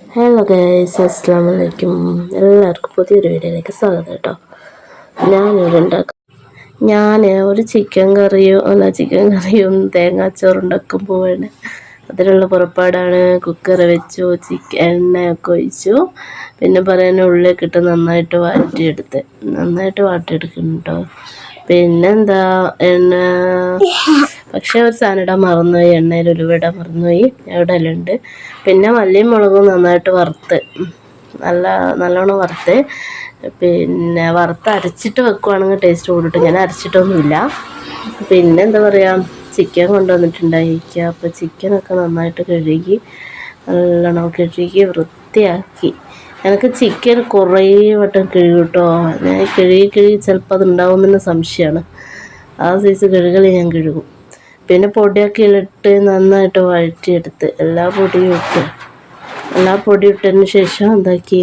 Hello guys അസ്സാം വലൈക്കും എല്ലാവർക്കും പുതിയൊരു വീഡിയോയിലേക്ക് സ്വാഗതം കേട്ടോ. ഞാനിവിടെ ഉണ്ടാക്കും ഞാൻ ഒരു ചിക്കൻ കറിയോ അല്ല ചിക്കൻ കറിയും തേങ്ങാച്ചോറ് ഉണ്ടാക്കുമ്പോഴാണ് അതിനുള്ള പുറപ്പാടാണ് കുക്കർ വെച്ചു ചിക്കൻ എണ്ണയൊക്കെ ഒഴിച്ചു. പിന്നെ പറയാൻ ഉള്ളിലേക്ക് ഇട്ട് നന്നായിട്ട് വാട്ടിയെടുത്ത് നന്നായിട്ട് വാട്ടിയെടുക്കുന്നുണ്ടോ പിന്നെന്താ എണ്ണ പക്ഷേ ഒരു സാധനം ഇടാൻ മറന്നുപോയി എണ്ണയിൽ ഉലുവിടാൻ മറന്നുപോയി. ഇടലുണ്ട് പിന്നെ മല്ലിയും മുളകും നന്നായിട്ട് വറുത്ത് നല്ല നല്ലോണം വറുത്ത് പിന്നെ വറുത്ത് അരച്ചിട്ട് വെക്കുവാണെങ്കിൽ ടേസ്റ്റ് കൂടിട്ട്. ഞാൻ അരച്ചിട്ടൊന്നുമില്ല. പിന്നെ എന്താ പറയുക ചിക്കൻ കൊണ്ടുവന്നിട്ടുണ്ടായിരിക്കുക. അപ്പോൾ ചിക്കനൊക്കെ നന്നായിട്ട് കഴുകി നല്ലോണം കഴുകി വൃത്തിയാക്കി. എനിക്ക് ചിക്കൻ കുറേ വട്ടം കിഴി കേട്ടോ ഞാൻ കഴുകി കഴുകി ചിലപ്പോൾ അത് ഉണ്ടാവുമെന്ന് സംശയമാണ്. ആ സൈസ് കഴുകൽ ഞാൻ കഴുകും. പിന്നെ പൊടിയൊക്കെ ഇട്ട് നന്നായിട്ട് വഴറ്റിയെടുത്ത് എല്ലാ പൊടിയും ഇട്ട്. എല്ലാ പൊടിയും ഇട്ടതിന് ശേഷം എന്താക്കി?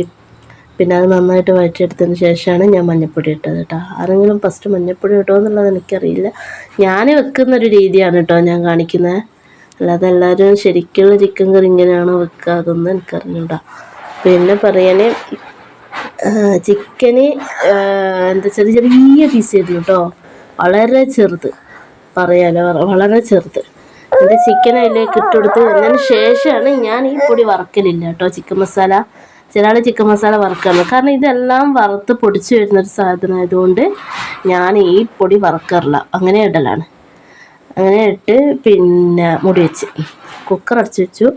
പിന്നെ അത് നന്നായിട്ട് വഴറ്റിയെടുത്തതിന് ശേഷമാണ് ഞാൻ മഞ്ഞൾപ്പൊടി ഇട്ടത് കേട്ടോ ആരെങ്കിലും ഫസ്റ്റ് മഞ്ഞൾപ്പൊടി ഇട്ടോ എന്നുള്ളത് എനിക്കറിയില്ല. ഞാൻ വെക്കുന്നൊരു രീതിയാണ് കേട്ടോ ഞാൻ കാണിക്കുന്നത് അല്ലാതെ എല്ലാവരും ശരിക്കുള്ള ചിക്കൻ കറി ഇങ്ങനെയാണ് വെക്കുക അതൊന്നും എനിക്കറിഞ്ഞൂടാ. പിന്നെ പറയാൻ ചിക്കന് എന്താ ചെറിയ ചെറിയ പീസ് ചെയ്തു കേട്ടോ വളരെ ചെറുത്. പറയാലോ? വളരെ ചെറുത്. എന്റെ ചിക്കൻ അതിലേക്ക് ഇട്ടുകൊടുത്ത് എന്നതിന് ശേഷമാണ് ഞാൻ ഈ പൊടി വറക്കലില്ല കേട്ടോ ചിക്കൻ മസാല ചില ആൾ ചിക്കൻ മസാല വറക്കാറില്ല കാരണം ഇതെല്ലാം വറുത്ത് പൊടിച്ച് വരുന്നൊരു സാധനമായതുകൊണ്ട് ഞാൻ ഈ പൊടി വറക്കാറില്ല. അങ്ങനെ ഇടലാണ്. അങ്ങനെ ഇട്ട് പിന്നെ മുടി വെച്ച്. കുക്കർ അടച്ചു വെച്ചു.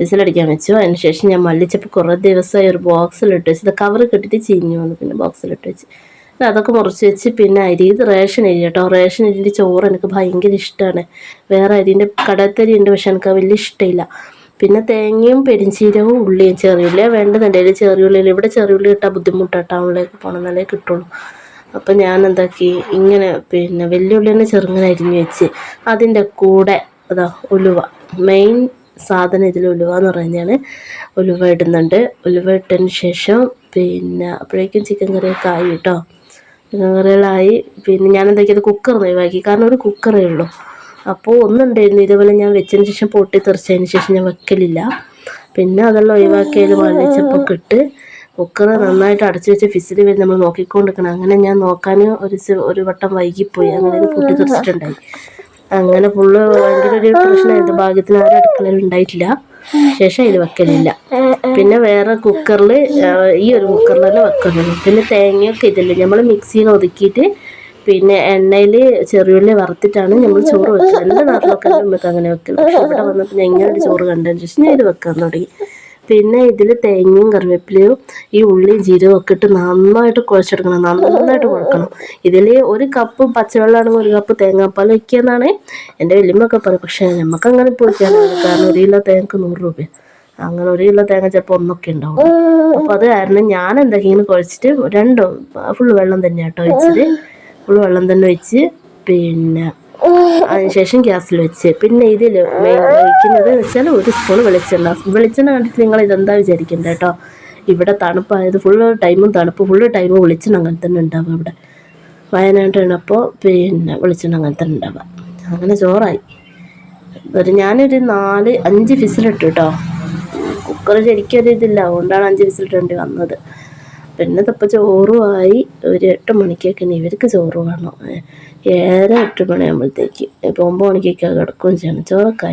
വിസിലടിക്കാൻ വെച്ചു. അതിന് ശേഷം ഞാൻ മല്ലിച്ചപ്പ് കുറേ ദിവസമായി ഒരു ബോക്സിലിട്ട് വെച്ച്. കവർ കെട്ടിട്ട് ചീഞ്ഞു വന്നു. പിന്നെ ബോക്സിലിട്ട് വെച്ച്. അതൊക്കെ മുറിച്ച് വെച്ച് പിന്നെ അരി ഇത് റേഷൻ അരി കേട്ടോ. റേഷൻ അരിന്റെ ചോറ് എനിക്ക് ഭയങ്കര ഇഷ്ടമാണ് വേറെ അരിന്റെ കടത്തരി ഉണ്ട് പക്ഷെ എനിക്ക് വലിയ ഇഷ്ടമില്ല പിന്നെ തേങ്ങയും പെരിഞ്ചീരവും ഉള്ളിയും ചെറിയുള്ളിയ വേണ്ടതുണ്ട് അതിൽ ചെറിയുള്ളിയിൽ ഇവിടെ ചെറിയുള്ളി കിട്ടാൻ ബുദ്ധിമുട്ടാണ് ടൗണിലേക്ക് പോകണം എന്നാലേ കിട്ടുള്ളൂ. അപ്പം ഞാൻ എന്താക്കി ഇങ്ങനെ പിന്നെ വലിയ തന്നെ ചെറുങ്ങനെ അരിഞ്ഞ് വെച്ച് അതിന്റെ കൂടെ അതാ ഉലുവ. മെയിൻ സാധനം ഇതിൽ ഉലുവ എന്ന് പറഞ്ഞാണ് ഉലുവ ഇടുന്നുണ്ട്. ഉലുവ ഇട്ടതിന് ശേഷം പിന്നെ അപ്പോഴേക്കും ചിക്കൻ കറിയൊക്കെ ആയി കേട്ടോ. കറികളായി പിന്നെ ഞാൻ എന്താക്കിയത് കുക്കർ ഒഴിവാക്കി. കാരണം ഒരു കുക്കറേ ഉള്ളൂ. അപ്പോൾ ഒന്നുണ്ടായിരുന്നു. ഇതേപോലെ ഞാൻ വെച്ചതിന് ശേഷം പൊട്ടി തെറിച്ചതിന് ശേഷം ഞാൻ വെക്കലില്ല. പിന്നെ അതെല്ലാം ഒഴിവാക്കിയതിൽ മല്ലിച്ചപ്പൊക്കെ കിട്ട് കുക്കർ നന്നായിട്ട് അടച്ചു വെച്ച് ഫിസിൽ വരെ നമ്മൾ നോക്കിക്കൊണ്ടിരിക്കണം. അങ്ങനെ ഞാൻ നോക്കാൻ ഒരു ഒരു വട്ടം വൈകിപ്പോയി. അങ്ങനെ പൊട്ടി തെറിച്ചിട്ടുണ്ടായി. അങ്ങനെ ഫുള്ള് ഭയങ്കര ഒരു പ്രശ്നമായിരുന്നു. ഭാഗ്യത്തിന് ആരും അടുക്കളയിൽ ഉണ്ടായിട്ടില്ല. ശേഷം അതിൽ വെക്കലില്ല. പിന്നെ വേറെ കുക്കറിൽ ഈ ഒരു കുക്കറിൽ തന്നെ വെക്കുന്നത്. പിന്നെ തേങ്ങയൊക്കെ ഇതില്ല നമ്മൾ മിക്സിയിൽ ഒതുക്കിയിട്ട് പിന്നെ എണ്ണയിൽ ചെറിയുള്ളി വറുത്തിട്ടാണ് നമ്മൾ ചോറ് വെക്കുക. എന്റെ നാട്ടിലൊക്കെ നമുക്ക് അങ്ങനെ വെക്കുന്നത് പക്ഷെ ഇവിടെ വന്നപ്പോൾ ഞങ്ങളുടെ ചോറ് കണ്ടതിന് ശേഷം ഞാൻ ഇത് വെക്കാൻ തുടങ്ങി. പിന്നെ ഇതിൽ തേങ്ങയും കറിവേപ്പിലയും ഈ ഉള്ളിയും ജീരകവും ഒക്കെ ഇട്ട് നന്നായിട്ട് കുഴച്ചെടുക്കണം. നന്നായിട്ട് കുഴക്കണം. ഇതിൽ ഒരു കപ്പ് പച്ചവെള്ളമാണെങ്കിൽ ഒരു കപ്പ് തേങ്ങാപ്പാൽ വയ്ക്കുക എന്നാണ് എന്റെ വലിയമ്മൊക്കെ പറയും പക്ഷേ നമുക്ക് അങ്ങനെ കാരണം ഒരു കിലോ തേങ്ങക്ക് നൂറ് രൂപ അങ്ങനെ ഒരു കിലോ തേങ്ങ ചിലപ്പോൾ ഒന്നൊക്കെ ഉണ്ടാവും. അപ്പോൾ അത് കാരണം ഞാൻ എന്തെങ്കിലും കുഴച്ചിട്ട് രണ്ടും ഫുള്ള് വെള്ളം തന്നെ കേട്ടോ ഒഴിച്ചത് ഫുള്ള് വെള്ളം തന്നെ ഒഴിച്ച് പിന്നെ അതിനുശേഷം ഗ്യാസിൽ വെച്ച്. പിന്നെ ഇതിൽ മെയിൻ വെച്ചാൽ ഒരു സ്പൂൺ വെളിച്ചെണ്ണ. വെളിച്ചെണ്ണ കണ്ടിട്ട് നിങ്ങൾ ഇതെന്താ വിചാരിക്കണ്ട കേട്ടോ ഇവിടെ തണുപ്പായത് ഫുള്ള് ടൈമും തണുപ്പ് ഫുള്ള് ടൈമും വെളിച്ചെണ്ണ അങ്ങനെ തന്നെ ഉണ്ടാവുക ഇവിടെ. വയനാട്ടിൽ അപ്പോൾ പിന്നെ വെളിച്ചെണ്ണ അങ്ങനെ തന്നെ ഉണ്ടാവുക. അങ്ങനെ ചോറായി. ഒരു ഞാനൊരു നാല് അഞ്ച് ഫിസിലിട്ടു കേട്ടോ കുക്കർ ശരിക്കും ഒരു ഇതില്ല. അതുകൊണ്ടാണ് അഞ്ച് വിസിലിട്ടേണ്ടി വന്നത്. പിന്നെ ഇതപ്പോൾ ചോറുമായി ഒരു എട്ട് മണിക്കൊക്കെ ഇവർക്ക് ചോറ് വേണം. ഏറെ എട്ട് മണിയാകുമ്പോഴത്തേക്ക് ഇപ്പോൾ ഒമ്പത് മണിക്കൊക്കെ കിടക്കുകയും ചെയ്യണം. ചോറൊക്കെ